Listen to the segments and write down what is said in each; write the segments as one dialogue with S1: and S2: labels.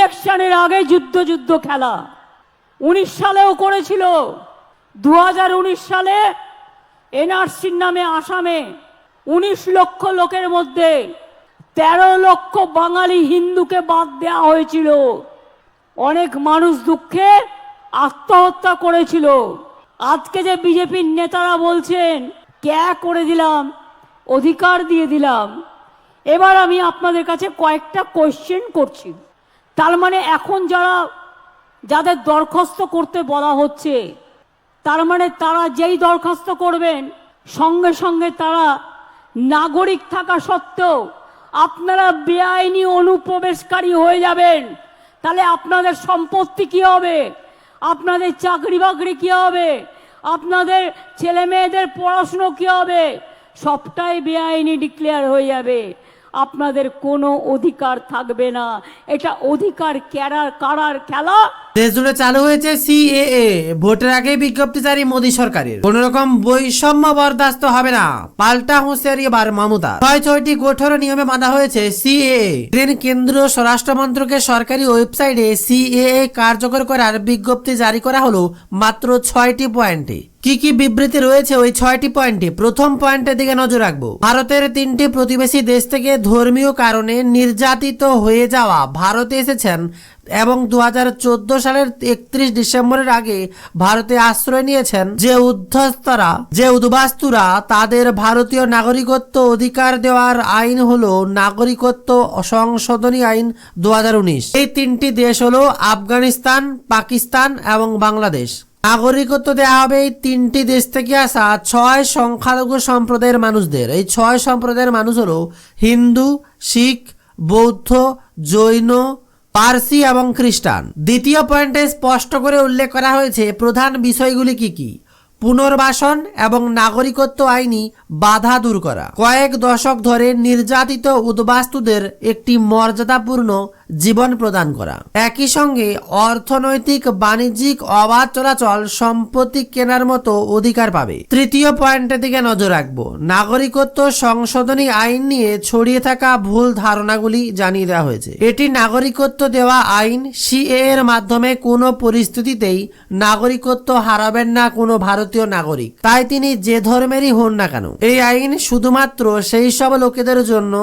S1: ইলেকশনের আগে যুদ্ধ যুদ্ধ খেলা। উনিশ সালেও করেছিল। দু হাজার উনিশ সালে এনআরসির নামে আসামে উনিশ লক্ষ লোকের মধ্যে তেরো লক্ষ বাঙালি হিন্দুকে বাদ দেওয়া হয়েছিল। অনেক মানুষ দুঃখে আত্মহত্যা করেছিল। আজকে যে বিজেপির নেতারা বলছেন, ক্যা করে দিলাম? অধিকার দিয়ে দিলাম? এবার আমি আপনাদের কাছে কয়েকটা কোয়েশ্চেন করছি। তার মানে এখন যারা, যাদের দরখাস্ত করতে বলা হচ্ছে, তার মানে তারা যেই দরখাস্ত করবেন, সঙ্গে সঙ্গে তারা নাগরিক থাকা সত্ত্বেও আপনারা বেআইনি অনুপ্রবেশকারী হয়ে যাবেন। তাহলে আপনাদের সম্পত্তি কি হবে? আপনাদের চাকরি বাকরি কি হবে? আপনাদের ছেলে মেয়েদের পড়াশুনো কি হবে? সবটাই বেআইনি ডিক্লেয়ার হয়ে যাবে। আপনাদের কোনো অধিকার থাকবে না। এটা অধিকার ক্যারার কারার খেলা।
S2: দেশ জুড়ে চালু হয়েছে সিএএ। ভোটের আগে বিজ্ঞপ্তি জারি মোদী সরকারের। কোন রকম বৈষম্য বরদাস্ত হবে না। পাল্টা হুঁশিয়ারি এবার মমতা ছয় ছয়টি কঠোর নিয়মে বাঁধা হয়েছে সিএএ। ট্রেন কেন্দ্রীয় স্বরাষ্ট্র মন্ত্রকের সরকারি ওয়েবসাইটে সিএএ কার্যকর করার বিজ্ঞপ্তি জারি করা হলো মাত্র ছয়টি পয়েন্টে। কি কি বিবৃতি রয়েছে ওই ছয়টি পয়েন্টে? প্রথম পয়েন্টের দিকে নজর রাখব। ভারতের তিনটি প্রতিবেশী দেশ থেকে ধর্মীয় কারণে নির্যাতিত হয়ে যাওয়া ভারতে এসেছেন এবং দু হাজার চোদ্দ সালের একত্রিশ ডিসেম্বরের আগে ভারতে আশ্রয় নিয়েছেন যে উদ্ধস্তরা যে উদ্বাস্তুরা তাদের ভারতীয় নাগরিকত্ব অধিকার দেওয়ার আইন হলো নাগরিকত্ব সংশোধনী আইন দু হাজার উনিশ। এই তিনটি দেশ হলো আফগানিস্তান, পাকিস্তান এবং বাংলাদেশ। নাগরিকত্ব দেওয়া হবে এই তিনটি দেশ থেকে আসা ছয় সংখ্যালঘু সম্প্রদায়ের মানুষদের। এই ছয় সম্প্রদায়ের মানুষ হল হিন্দু, শিখ, বৌদ্ধ, জৈন, পার্সি এবং খ্রিস্টান। দ্বিতীয় পয়েন্টে স্পষ্ট করে উল্লেখ করা হয়েছে প্রধান বিষয়গুলি কি কি? পুনর্বাসন এবং নাগরিকত্ব আইনি বাধা দূর করা। কয়েক দশক ধরে নির্যাতিত উদ্বাস্তুদের একটি মর্যাদাপূর্ণ জীবন প্রদান করা। একই সঙ্গে অর্থনৈতিক, বাণিজ্যিক অবাধ চলাচল সম্পত্তি কেনার মতো অধিকার পাবে। তৃতীয় পয়েন্টের দিকে নজর রাখব। নাগরিকত্ব সংশোধনী আইন নিয়ে ছড়িয়ে থাকা ভুল ধারণাগুলি জানিয়ে দেওয়া হয়েছে। এটি নাগরিকত্ব দেওয়া আইন সিএ এর মাধ্যমে কোনো পরিস্থিতিতেই নাগরিকত্ব হারাবেন না কোনো ভারতীয় নাগরিক। তাই তিনি যে ধর্মেরই হন না কেন এই আইন শুধুমাত্র সেই সব লোকেদের জন্য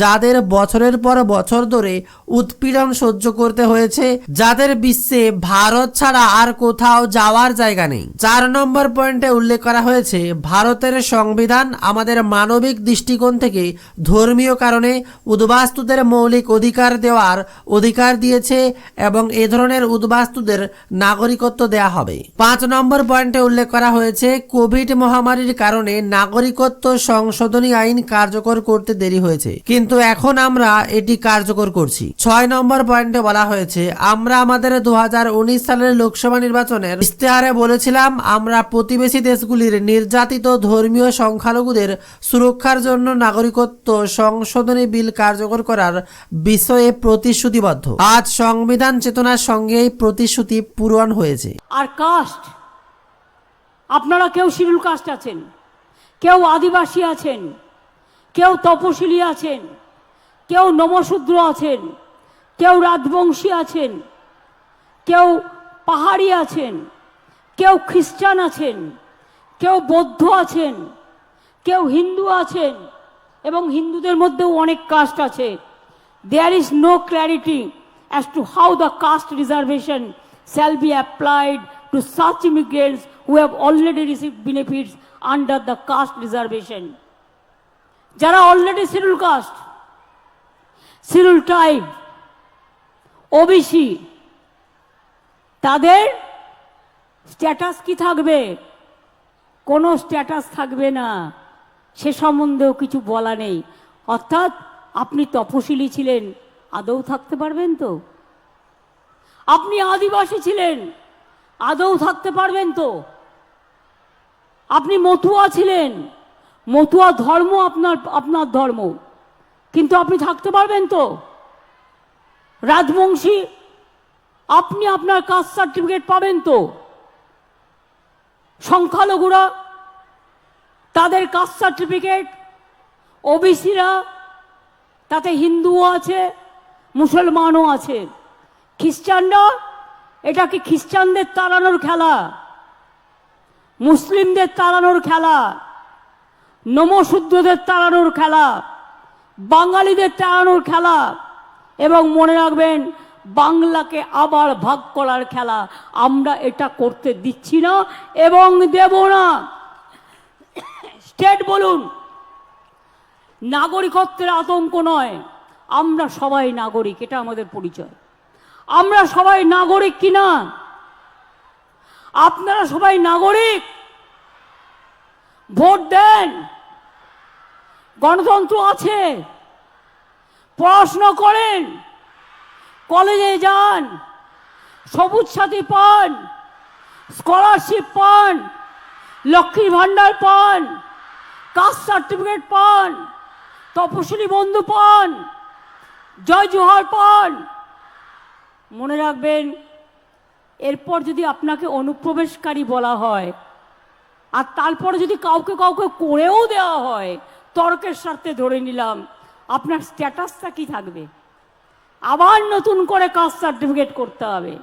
S2: যাদের বছরের পর বছর ধরে উৎপীড়ন সহ্য করতে হয়েছে, যাদের বিশ্বে ভারত ছাড়া আর কোথাও যাওয়ার জায়গা নেই। চার নম্বর পয়েন্টে উল্লেখ করা হয়েছে, ভারতের সংবিধান আমাদের মানবিক দৃষ্টিকোণ থেকে ধর্মীয় কারণে উদ্বাস্তুদের মৌলিক অধিকার দেওয়ার অধিকার দিয়েছে এবং এ ধরনের উদ্বাস্তুদের নাগরিকত্ব দেয়া হবে। পাঁচ নম্বর পয়েন্টে উল্লেখ করা হয়েছে, কোভিড মহামারীর কারণে নাগরিকত্ব সংশোধনী আইন কার্যকর করতে দেরি হয়েছে। কিন্তু এখন আমরা এটি কার্যকর করছি। ছয় নম্বর পয়েন্টে বলা হয়েছে, আমরা আমাদের দুহাজার উনিশ সালের লোকসভা নির্বাচনের ইস্তেহারে বলেছিলাম, আমরা প্রতিবেশী দেশগুলির নির্যাতিত ধর্মীয় সংখ্যালঘুদের সুরক্ষার জন্য নাগরিকত্ব সংশোধনী বিল কার্যকর করার বিষয়ে প্রতিশ্রুতিবদ্ধ। আজ সংবিধান চেতনার সঙ্গে এই প্রতিশ্রুতি পূরণ হয়েছে।
S1: আর কাস্ট, আপনারা কেউ শিডিউল কাস্ট আছেন? কেউ আদিবাসী আছেন, কেউ তপশিলি আছেন, কেউ নমশূদ্র আছেন, কেউ রাজবংশী আছেন, কেউ পাহাড়ি আছেন, কেউ খ্রিস্টান আছেন, কেউ বৌদ্ধ আছেন, কেউ হিন্দু আছেন এবং হিন্দুদের মধ্যেও অনেক কাস্ট আছে। There is no clarity as to how the caste reservation shall be applied to such immigrants who have already received benefits under the caste reservation. যারা already schedule caste schedule tribe OBC তাদের status কি থাকবে? কোনো status থাকবে না। সে সম্বন্ধেও কিছু বলা নেই। অর্থাৎ আপনি তপশিলি ছিলেন, আদৌ থাকতে পারবেন তো? আপনি আদিবাসী ছিলেন, আদৌ থাকতে পারবেন তো? আপনি মতুয়া ছিলেন। মতুয়া ধর্ম আপনার আপনার ধর্ম। কিন্তু আপনি থাকতে পারবেন তো? রাজবংশী, আপনি আপনার কাস্ট সার্টিফিকেট পাবেন তো? সংখ্যালঘুরা, তাদের কাস্ট সার্টিফিকেট, ওবিসিরা, তাতে হিন্দুও আছে, মুসলমানও আছে। খ্রিস্টানরা এটা কি খ্রিস্টানদের তাড়ানোর খেলা। মুসলিমদের তাড়ানোর খেলা, নমশুদ্ধদের তাড়ানোর খেলা, বাঙালিদের তাড়ানোর খেলা, এবং মনে রাখবেন, বাংলাকে আবার ভাগ করার খেলা আমরা এটা করতে দিচ্ছি না এবং দেব না। স্টেট বলুন, নাগরিকত্বের আতঙ্ক নয়, আমরা সবাই নাগরিক, এটা আমাদের পরিচয়। আমরা সবাই নাগরিক কিনা? আপনারা সবাই নাগরিক। ভোট দেন। গণতন্ত্র আছে। পড়াশোনা করেন। কলেজে যান। সবুজ সাথী পান। স্কলারশিপ পান। লক্ষ্মীর ভাণ্ডার পান। কাস্ট সার্টিফিকেট পান। তপশিলি বন্ধু পান। জয় জোহার পান। মনে রাখবেন এরপর যদি আপনাকে অনুপ্রবেশকারী বলা হয়, আর তারপরে যদি কাউকে কাউকে করেও দেওয়া হয়, তর্কের স্বার্থে ধরে নিলাম, আপনার স্ট্যাটাসটা কি থাকবে? আবার নতুন করে কাজ সার্টিফিকেট করতে হবে।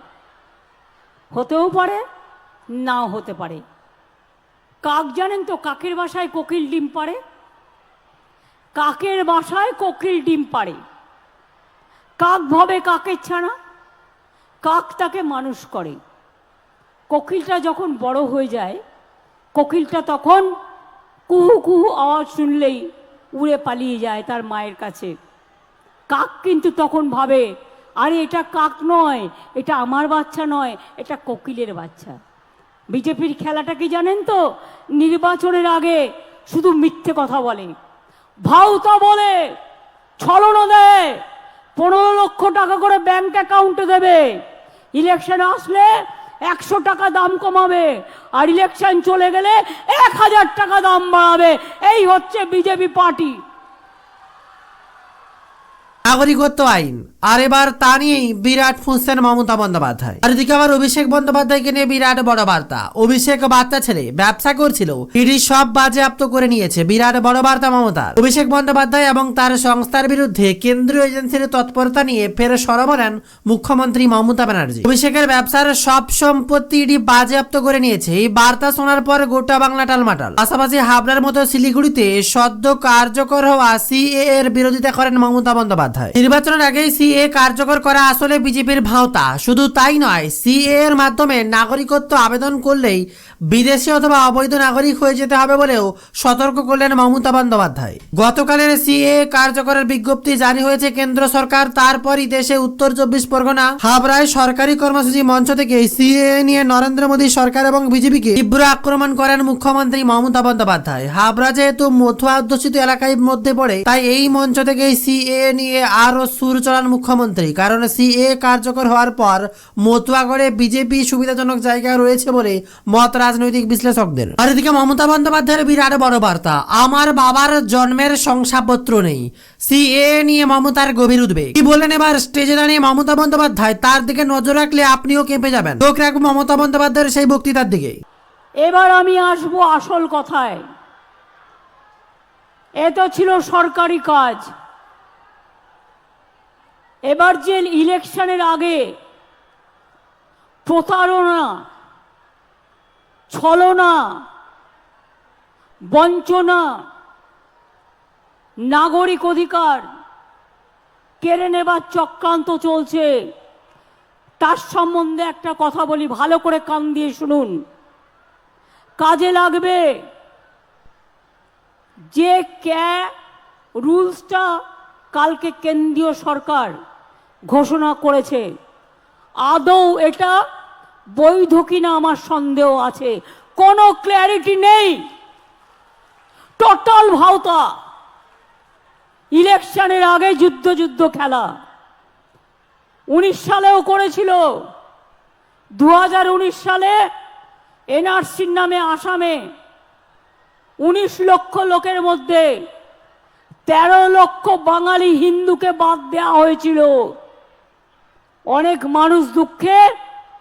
S1: হতেও পারে, নাও হতে পারে। কাক জানেন তো কাকের বাসায় কোকিল ডিম পারে কাকের বাসায় কোকিল ডিম পারে কাক ভাবে কাকের ছানা? কাক তাকে মানুষ করে। কোকিলটা যখন বড় হয়ে যায়, কোকিলটা তখন কুহু কুহু আওয়াজ শুনলেই উড়ে পালিয়ে যায় তার মায়ের কাছে। কাক কিন্তু তখন ভাবে, আরে এটা কাক নয়, এটা আমার বাচ্চা নয়, এটা কোকিলের বাচ্চা। বিজেপির খেলাটা কি জানেন তো? নির্বাচনের আগে শুধু মিথ্যে কথা বলে। ভাউতা বলে, ছলনা দেয়, পনেরো লক্ষ টাকা করে ব্যাংক অ্যাকাউন্টে দেবে। ইলেকশন আসলে একশো টাকা দাম কমাবে, আর ইলেকশন চলে গেলে এক হাজার টাকা দাম বাড়াবে। এই হচ্ছে বিজেপি পার্টি।
S2: নাগরিকত্ব আইন। আর এবার তা নিয়েই বিরাট ফুঁসছেন মমতা বন্দ্যোপাধ্যায়। আর এদিকে আবার অভিষেক বন্দ্যোপাধ্যায়কে নিয়ে বিরাট বড় বার্তা। অভিষেক বার্তা ছেড়ে ব্যবসা করছিল ইডি সব বাজেয়াপ্ত করে নিয়েছে বিরাট বড় বার্তা মমতার। অভিষেক বন্দ্যোপাধ্যায় এবং তার সংস্থার বিরুদ্ধে কেন্দ্রীয় এজেন্সির তৎপরতা নিয়ে ফের সরব নেন মুখ্যমন্ত্রী মমতা ব্যানার্জি। অভিষেকের ব্যবসার সব সম্পত্তি ইডি বাজেয়াপ্ত করে নিয়েছে। এই বার্তা শোনার পর গোটা বাংলা টালমাটাল। পাশাপাশি হাবড়ার মতো শিলিগুড়িতে সদ্য কার্যকর হওয়া সিএ এর বিরোধিতা করেন মমতা বন্দ্যোপাধ্যায়। নির্বাচনের আগে সিএ কার্যকর করা আসলে বিজেপির ভাওতা। শুধু তাই নয়, সিএ এর মাধ্যমে নাগরিকত্ব আবেদন করলেই বিদেশি অথবা অবৈধ নাগরিক হয়ে যেতে হবে বলেও সতর্ক করলেন মমতা বন্দ্যোপাধ্যায়। গতকালের সিএ কার্যকরের বিজ্ঞপ্তি জারি হয়েছে কেন্দ্র সরকার। তারপরই দেশে উত্তর চব্বিশ পরগনা, হাবড়ায় সরকারি কর্মসূচি মঞ্চ থেকে সিএ নিয়ে নরেন্দ্র মোদী সরকার এবং বিজেপিকে তীব্র আক্রমণ করেন মুখ্যমন্ত্রী মমতা বন্দ্যোপাধ্যায়। হাবড়া যেহেতু মথুয়া অধ্যুষিত এলাকায় মধ্যে পড়ে, তাই এই মঞ্চ থেকে সিএ নিয়ে আরও সুর চলান মুখ্যমন্ত্রী, কারণ সিএ কার্যকর হওয়ার পর মতুয়াগড়ে বিজেপি সুবিধাজনক জায়গায় রয়েছে বলে মত রাজনৈতিক বিশ্লেষকদের। আর এদিকে মমতা বন্দ্যোপাধ্যায়ের বিরাট বড় বার্তা, আমার বাবার জন্মের শংসাপত্র নেই। সিএ নিয়ে মমতার গভীর উদ্বেগ। কি বললেন এবার স্টেজে দাঁড়িয়ে মমতা বন্দ্যোপাধ্যায়? তার দিকে নজর রাখলে আপনিও কেঁপে যাবেন। চোখ রাখব মমতা বন্দ্যোপাধ্যায়ের সেই বক্তৃতার দিকে।
S1: এবার আমি আসব আসল কথায়। এ তো ছিল সরকারি কাজ। এবার যে ইলেকশনের আগে প্রতারণা, ছলনা, বঞ্চনা, নাগরিক অধিকার কেড়ে নেবার চক্রান্ত চলছে, তার সম্বন্ধে একটা কথা বলি, ভালো করে কান দিয়ে শুনুন। কাজে লাগবে যে ক্যা রুলসটা কালকে কেন্দ্রীয় সরকার ঘোষণা করেছে। আদৌ এটা বৈধ কিনা আমার সন্দেহ আছে। কোনো ক্ল্যারিটি নেই। টোটাল ভাওতা। ইলেকশনের আগে যুদ্ধ যুদ্ধ, খেলা। উনিশ সালেও করেছিল। দু হাজার উনিশ সালে এনআরসির নামে আসামে উনিশ লক্ষ লোকের মধ্যে তেরো লক্ষ বাঙালি হিন্দুকে বাদ দেওয়া হয়েছিল। অনেক মানুষ দুঃখে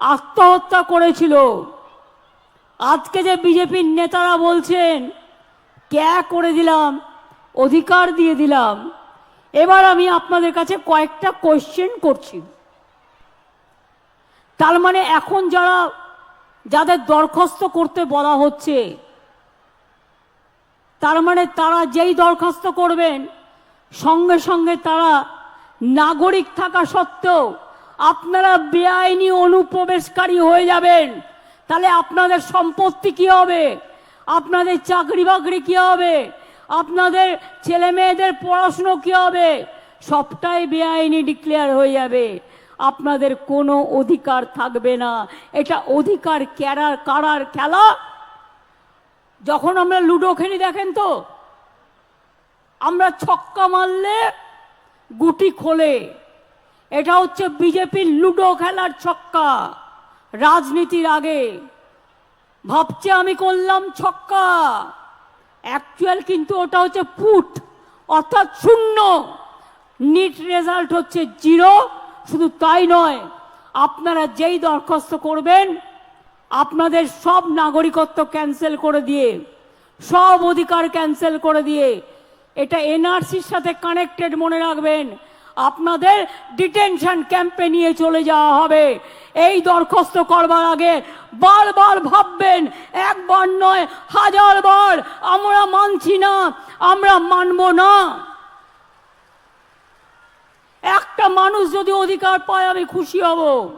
S1: আত্মহত্যা করেছিল। আজকে যে বিজেপির নেতারা বলছেন, ক্যা করে দিলাম? অধিকার দিয়ে দিলাম? এবার আমি আপনাদের কাছে কয়েকটা কোয়েশ্চেন করছি। তার মানে এখন যারা, যাদের দরখাস্ত করতে বলা হচ্ছে, তার মানে তারা যেই দরখাস্ত করবেন, সঙ্গে সঙ্গে তারা নাগরিক থাকা সত্ত্বেও আপনারা বেআইনি অনুপ্রবেশকারী হয়ে যাবেন। তাহলে আপনাদের সম্পত্তি কি হবে? আপনাদের চাকরি বাকরি কি হবে? আপনাদের ছেলে মেয়েদের পড়াশুনো কি হবে? সবটাই বেআইনি ডিক্লেয়ার হয়ে যাবে। আপনাদের কোনো অধিকার থাকবে না। এটা অধিকার ক্যারার কারার খেলা? যখন আমরা লুডো খেলি, দেখেন তো? আমরা ছক্কা মারলে গুটি খোলে। এটা হচ্ছে বিজেপির লুডো খেলার ছক্কা। রাজনীতির আগে। ভাবছে আমি করলাম ছক্কা। অ্যাকচুয়াল কিন্তু ওটা হচ্ছে পুট অর্থাৎ শূন্য। নিট রেজাল্ট হচ্ছে জিরো শুধু তাই নয়, আপনারা যেই দরখাস্ত করবেন, আপনাদের সব নাগরিকত্ব ক্যান্সেল করে দিয়ে, সব অধিকার ক্যান্সেল করে দিয়ে, এটা এনআরসির সাথে কানেক্টেড মনে রাখবেন। আপনাদের ডিটেনশন ক্যাম্পে নিয়ে চলে যাওয়া হবে। এই দরখাস্ত করবার আগে বারবার ভাববেন, একবার নয়, হাজার বার, আমরা মানছি না, আমরা মানব না। একটা মানুষ যদি অধিকার পায়, আমি খুশি হব।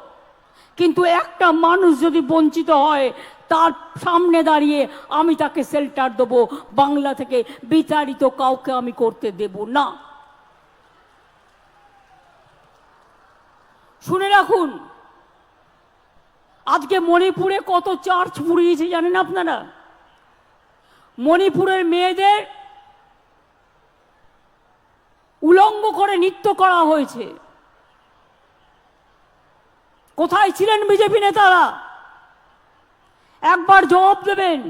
S1: কিন্তু একটা মানুষ যদি বঞ্চিত হয়, তার সামনে দাঁড়িয়ে আমি তাকে শেল্টার দেবো। বাংলা থেকে বিতাড়িত কাউকে আমি করতে দেব না। শুনে রাখুন, আজকে মণিপুরে কত চার্চ পুড়িয়েছে জানেন আপনারা? মণিপুরের মেয়েদের উলঙ্গ করে নৃত্য করা হয়েছে। কোথায় ছিলেন বিজেপি নেতারা? একবার জবাব দেবেন।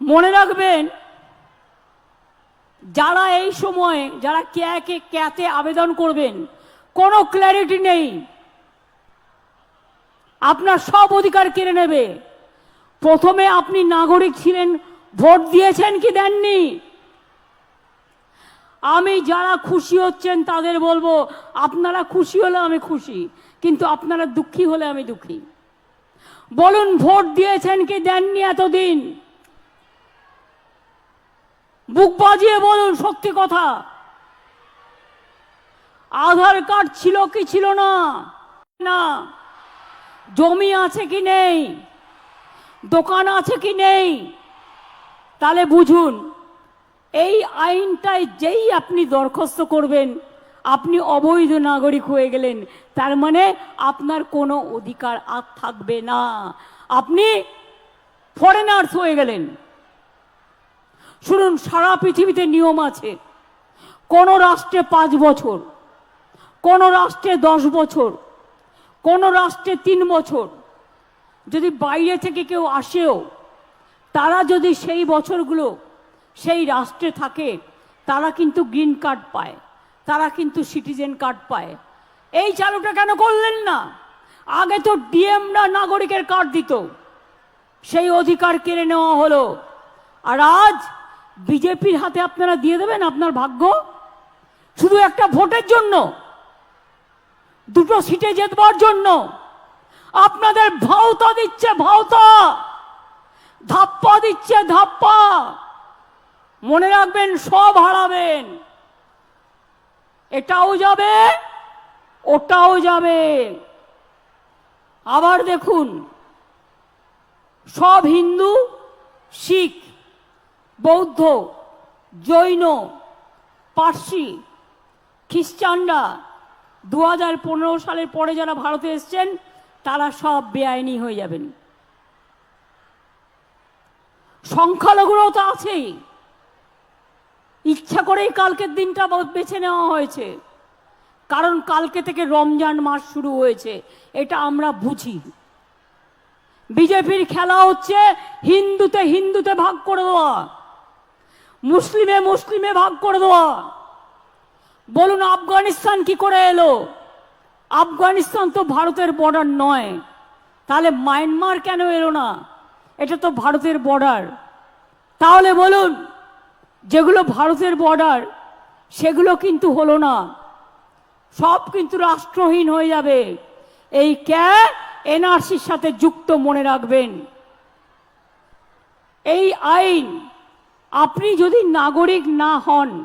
S1: মনে রাখবেন যারা এই সময়ে, যারা ক্যাকে ক্যাতে আবেদন করবেন, কোনো ক্ল্যারিটি নেই। আপনার সব অধিকার কেড়ে নেবে। প্রথমে আপনি নাগরিক ছিলেন, ভোট দিয়েছেন কি দেননি? আমি যারা খুশি হচ্ছেন তাদের বলব, আপনারা খুশি হলে আমি খুশি, কিন্তু আপনারা দুঃখী হলে আমি দুঃখী। বলুন, ভোট দিয়েছেন কি দেননি এতদিন? বুক বাজিয়ে বলুন, সত্যি কথা। আধার কার্ড ছিল কি ছিল না? না। জমি আছে কি নেই? দোকান আছে কি নেই? তাহলে বুঝুন, এই আইনটায় যেই আপনি দরখাস্ত করবেন, আপনি অবৈধ নাগরিক হয়ে গেলেন, তার মানে আপনার কোনো অধিকার আর থাকবে না। আপনি ফরেনার্স হয়ে গেলেন। শুনুন, সারা পৃথিবীতে নিয়ম আছে। কোন রাষ্ট্রে পাঁচ বছর, কোন রাষ্ট্রে দশ বছর, কোন রাষ্ট্রে তিন বছর। যদি বাইরে থেকে কেউ আসেও, তারা যদি সেই বছরগুলো সেই রাষ্ট্রে থাকে, তারা কিন্তু গ্রিন কার্ড পায়, তারা কিন্তু সিটিজেন কার্ড পায়। এই চালুটা কেন করলেন না? আগে তো ডিএমরা নাগরিকের কার্ড দিত। সেই অধিকার কেড়ে নেওয়া হলো। আর আজ বিজেপির হাতে আপনারা দিয়ে দেবেন আপনার ভাগ্য? শুধু একটা ভোটের জন্য। দুটো সিটে জেতবার জন্য। আপনাদের ভাওতা দিচ্ছে ভাওতা। ধাপ্পা দিচ্ছে ধাপ্পা। মনে রাখবেন, সব হারাবেন। এটাও যাবে, ওটাও যাবে। আবার দেখুন, সব হিন্দু, শিখ বৌদ্ধ, জৈন, পার্সি, খ্রিস্টানরা দু হাজার পনেরো সালের পরে যারা ভারতে এসছেন, তারা সব বেআইনি হয়ে যাবেন। সংখ্যালঘুরাও তো আছেই। ইচ্ছা করেই কালকের দিনটা বেছে নেওয়া হয়েছে। কারণ কালকে থেকে রমজান মাস শুরু হয়েছে, এটা আমরা বুঝি। বিজেপির খেলা হচ্ছে হিন্দুতে হিন্দুতে ভাগ করে দেওয়া। মুসলিমে মুসলিমে ভাগ করে দেওয়া। বলুন, আফগানিস্তান কি করে এলো? আফগানিস্তান তো ভারতের বর্ডার নয়। তাহলে মায়ানমার কেন এলো না? এটা তো ভারতের বর্ডার তাহলে বলুন, যেগুলো ভারতের বর্ডার সেগুলো কিন্তু হলো না। সব কিন্তু রাষ্ট্রহীন হয়ে যাবে। এই ক্যা এনআরসির সাথে যুক্ত মনে রাখবেন। এই আইন আপনি যদি নাগরিক না হন,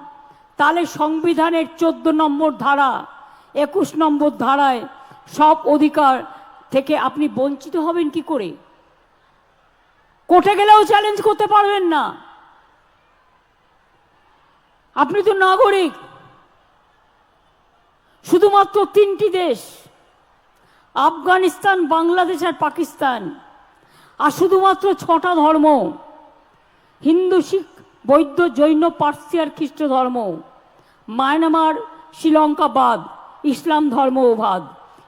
S1: তাহলে সংবিধানের চোদ্দ নম্বর ধারা, একুশ নম্বর ধারায় সব অধিকার থেকে আপনি বঞ্চিত হবেন কি করে? কোর্টে গেলেও চ্যালেঞ্জ করতে পারবেন না। আপনি তো নাগরিক। শুধুমাত্র তিনটি দেশ, আফগানিস্তান, বাংলাদেশ আর পাকিস্তান। আর শুধুমাত্র ছটা ধর্ম, হিন্দু, শিখ বৌদ্ধ জৈন, পার্সি আর খ্রিস্ট ধর্ম। মায়ানমার শ্রীলঙ্কাবাদ ইসলাম ধর্ম বাদ।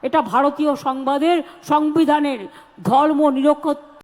S1: এটা ভারতীয় সংবাদের, সংবিধানের ধর্ম নিরপেক্ষ